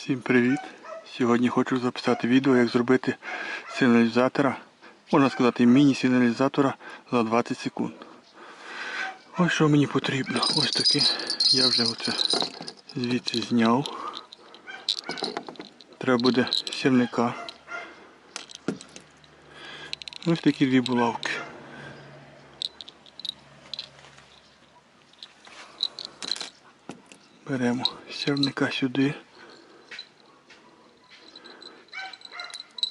Всім привіт! Сьогодні хочу записати відео, як зробити сигналізатора, можна сказати, міні-сигналізатора за 20 секунд. Ось що мені потрібно. Ось таке. Я вже оце звідси зняв. Треба буде сірника. Ось такі дві булавки. Беремо сірника сюди.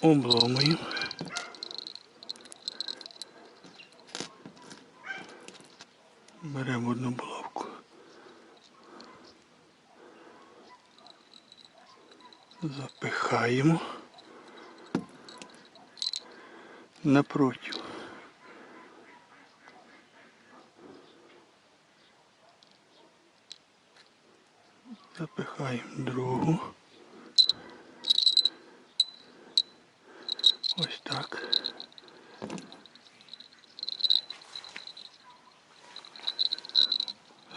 Обломуємо. Беремо одну булавку. Запихаємо напротив. Запихаємо другу. Ось так.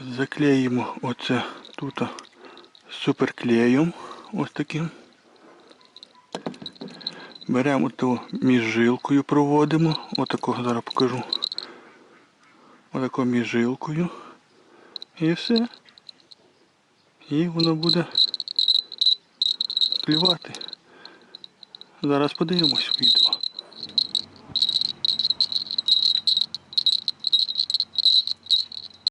Заклеїмо оце тут суперклеєм. Ось таким. Беремо то між жилкою проводимо. Отакого зараз покажу. Отако між жилкою. І все. І воно буде клювати. Зараз подивимось відео.